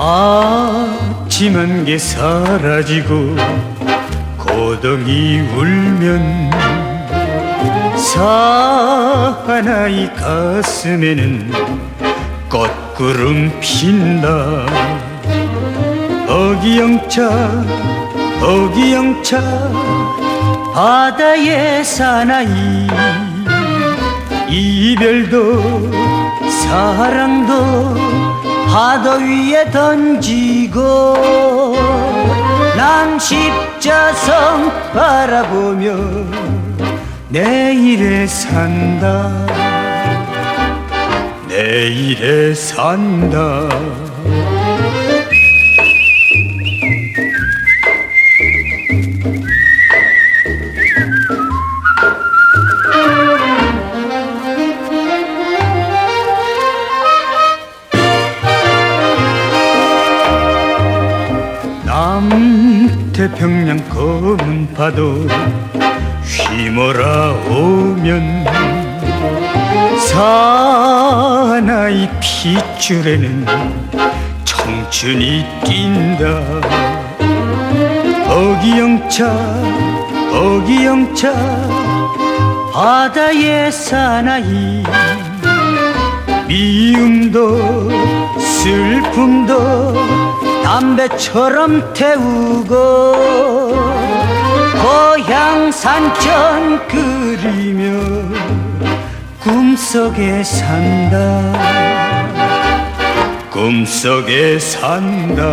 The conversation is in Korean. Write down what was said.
아침 게 사라지고 고동이 울면 사나이 가슴에는 꽃구름 핀다. 어기영차 어기영차 바다의 사나이. 이별도 사랑도 파도 위에 던지고 난 십자성 바라보며 내일에 산다. 내일에 산다 태평양 검은 파도 휘몰아 오면 사나이 핏줄에는 청춘이 뛴다. 어기영차 어기영차 바다의 사나이. 미움도 슬픔도 담배처럼 태우고 고향 산천 그리며 꿈속에 산다. 꿈속에 산다